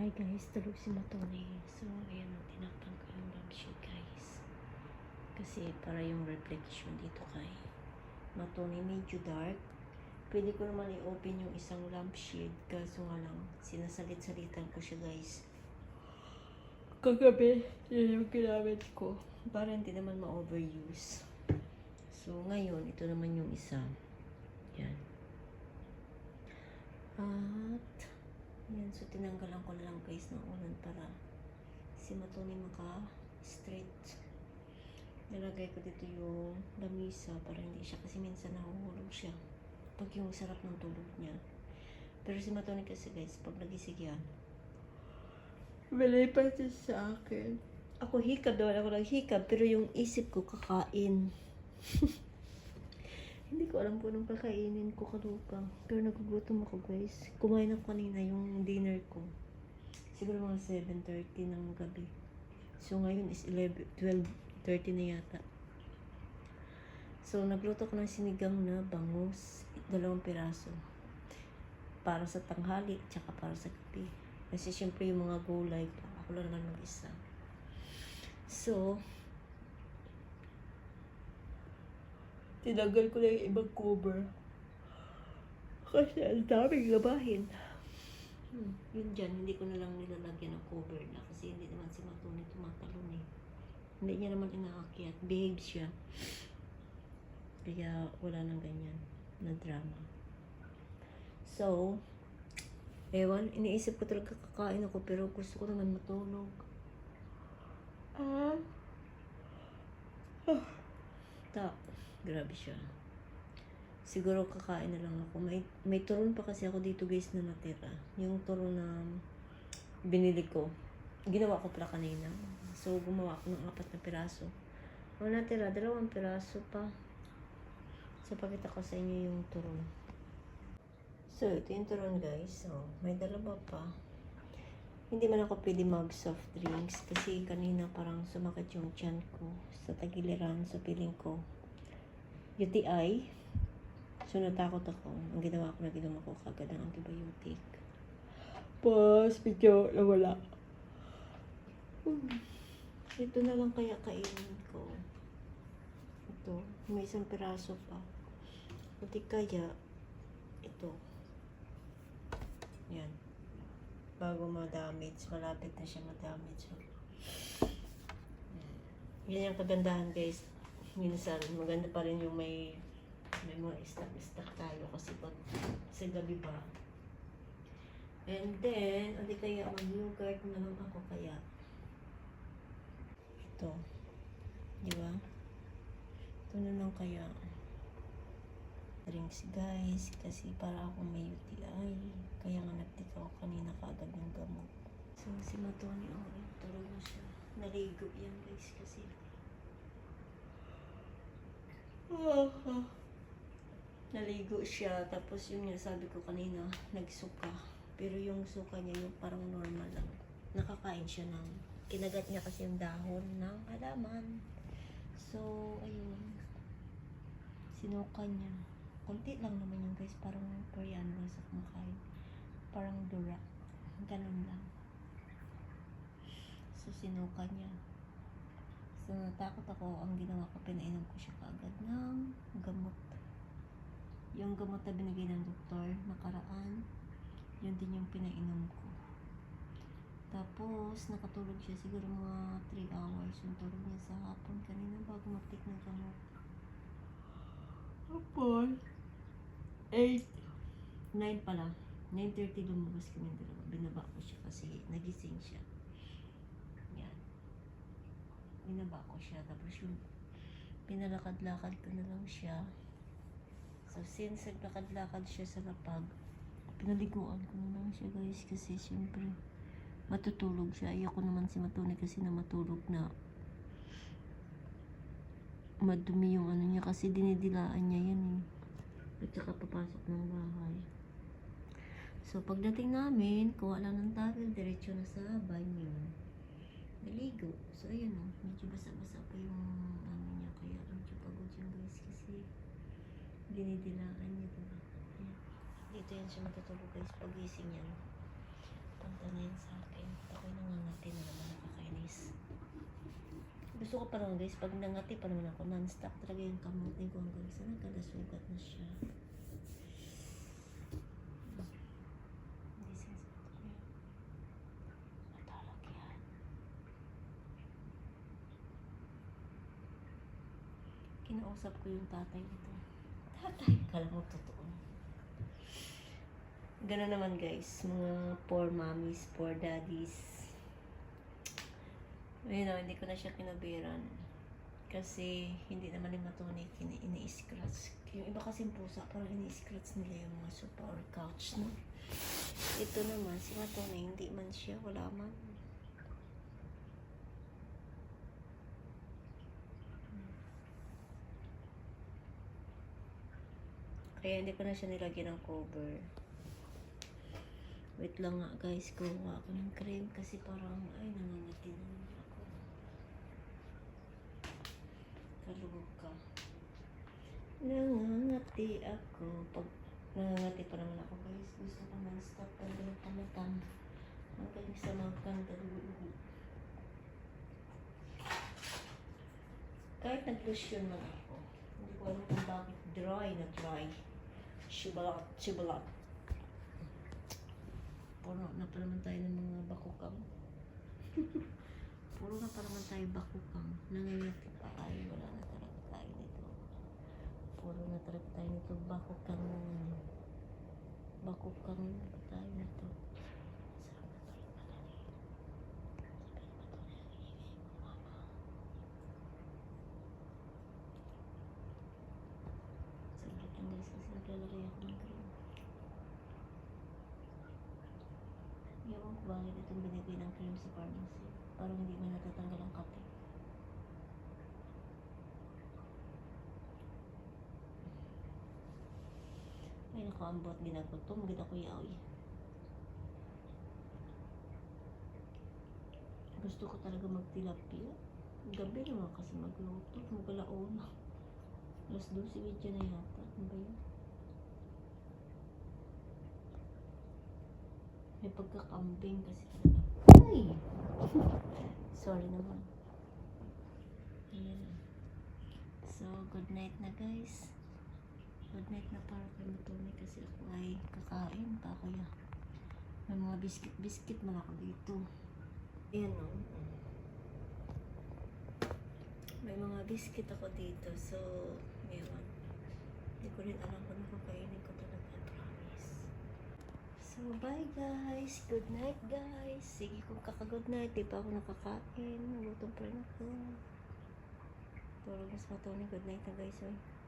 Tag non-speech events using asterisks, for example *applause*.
Hi guys, tulog si Matone. So, ayan ang tinakpan ko yung lampshade guys. Kasi para yung reflection dito kay Matone medyo dark. Pwede ko naman i-open yung isang lampshade kaso nga lang sinasalit-salitan ko siya guys. Kagabi, yun yung ginamit ko. Para hindi naman ma-overuse. So, ngayon, ito naman yung isa. Yan. At, yan. So, tinanggalan ko na lang guys ng ulan para si Matoni maka-straight. Nilagay ko dito yung lamisa para hindi siya kasi minsan nahuhulog siya pag yung sarap ng tulog niya. Pero si Matoni kasi guys, pag nagising yan, Malipat siya sa akin. Ako hikab daw ako naghikab, pero yung isip ko kakain. *laughs* Hindi ko alam kung anong kakainin ko kalupa. Pero nagugutom ako guys. Kumain ako kanina yung dinner ko. Siguro mga 7.30 ng gabi. So ngayon is 11, 12.30 na yata. So nagluto ko ng sinigang na bangus. Dalawang piraso. Para sa tanghali, tsaka para sa gabi. Kasi syempre yung mga gulay, ako lang lang mag-isa. So, tinanggal ko na yung ibang cover. Kasi ang daming labahin. Hmm, yun dyan, hindi ko na lang nilalagyan ng cover na kasi hindi naman si Matuni tumatalon eh. Hindi niya naman inaakyat. Behave siya. Kaya wala nang ganyan na drama. So, ewan, iniisip ko talaga kakain ako pero gusto ko naman matulog. Ah. Ah. Ta, grabe siya. Siguro kakain na lang ako. May, may turon pa kasi ako dito guys na natira. Yung turon na binili ko. Ginawa ko pala kanina. So, gumawa ako ng apat na piraso. O natira, dalawang piraso pa. So, pakita ko sa inyo yung turon. So, ito yung turon guys. So, may dalawa pa. Hindi man ako pwede mag soft drinks kasi kanina parang sumakit yung tiyan ko sa tagiliran sa piling ko. UTI. So, natakot ako. Ang ginawa ko na ginawa ko kagad ng antibiotic. Pas, medyo nawala. Hmm. Ito na lang kaya kainin ko. Ito. May isang piraso pa. Hindi kaya, ito. Yan. Bago ma-damage. Malapit na siya ma-damage. Yan yung kagandahan guys. Minsan, maganda pa rin yung may may mga stock-stock tayo kasi pag sa gabi pa. And then, hindi kaya mag-yogurt na lang ako kaya. Ito. Di ba? Ito na lang kaya. Drinks guys, kasi para ako may UTI. Kaya nga nagtikaw kanina kaagad ng gamot. So, si Matoni, oh, tulog na siya. Naligo yan guys kasi. Naligo siya, tapos yun nga sabi ko kanina, nagsuka. Pero yung suka niya yung parang normal lang. Nakakain siya ng, kinagat niya kasi yung dahon ng halaman. So, ayun. Sinuka niya. Kunti lang naman yung guys, parang Koreano lang sa kumakain. Parang dura. Ganun lang. So, sinuka niya. So, natakot ako. Ang ginawa ko, pinainom ko siya kaagad ng gamot. Yung gamot na binigay ng doktor, nakaraan, yun din yung pinainom ko. Tapos, nakatulog siya siguro mga 3 hours yung tulog niya sa hapon kanina bago matik ng gamot. Tapos, 8, 9 pala. 9.30 lumabas kami dalawa. Binaba ko siya kasi nagising siya. Yan. Binaba ko siya. Tapos yung pinalakad-lakad ko na lang siya. So, since naglakad-lakad siya sa lapag, pinaliguan ko na lang siya guys kasi syempre matutulog siya. Ayoko naman si Matuni kasi na matulog na madumi yung ano niya kasi dinidilaan niya yan eh. At saka papasok ng bahay. So, pagdating namin, kuha lang ng towel, diretso na sa banyo. Naligo. So, ayun o. Medyo basa-basa pa yung ano niya. Kaya medyo pagod yung guys kasi dinidilaan niya diba. Ayan. Dito yan siya matutulog guys. Pagising yan. Punta na yan sa akin. Ako'y nangangati na naman nakakainis. Gusto ko pa naman guys. Pag nangati pa naman ako, non-stop talaga yung kamutin ko hanggang sa nagkadasugat na siya. Kinausap ko yung tatay nito. Tatay, kala mo totoo. Ganun naman guys, mga poor mommies, poor daddies. Ayun know, hindi ko na siya kinabiran. Kasi hindi naman yung matunay kini ini-scratch. Yung iba kasing pusa, parang ini-scratch nila yung mga sofa or couch, no? Ito naman, si matunay, hindi man siya, wala man. Kaya hindi ko na siya nilagyan ng cover. Wait lang nga guys, kuha ako ng cream kasi parang, ay, nangangati na ako. Kalugog ka. Nangangati ako. Pag nangangati pa naman ako guys, gusto ko non-stop talaga ng pamatang. Hanggang sa mga kandalugo. Kahit nag-lotion man ako, hindi ko alam kung bakit dry na dry. Shibalat, shibalat. Puro na pa naman tayo ng mga bakukang. Puro na pa naman tayo bakukang. Nangangati pa tayo. Wala na talaga tayo nito. Puro na talaga tayo nito bakukang. Bakukang na tayo nito. Sarap na tuloy madali. Sabi ni Matuloy, ingay mo mama. Saglit lang guys kasi naglalagay ako ng cream. Ewan ko bakit itong binigay ng cream sa pharmacy. Parang hindi man natatanggal ang kape. Ay, nakaambot ginagutom. Gina ko yaoy. Gusto ko talaga magtilapia. Gabi naman kasi magluto. Magalauna. Alas 12 video na yata. Ano ba yun? May pagkakambing kasi talaga. Ay! *laughs* Sorry naman. Ayan. So, good night na guys. Good night na para kay Matumi kasi ako ay kakain pa kaya. May mga biscuit-biscuit man ako dito. Ayan o. May mga biscuit ako dito. So, meron. Hindi ko rin alam kung nakakainin ko talaga. Promise. So, bye guys. Good night guys. Sige kung kaka-good night. Di pa ako nakakain. Nagutom pa rin ako. Tulog mas matulog. Good night na guys. Oy.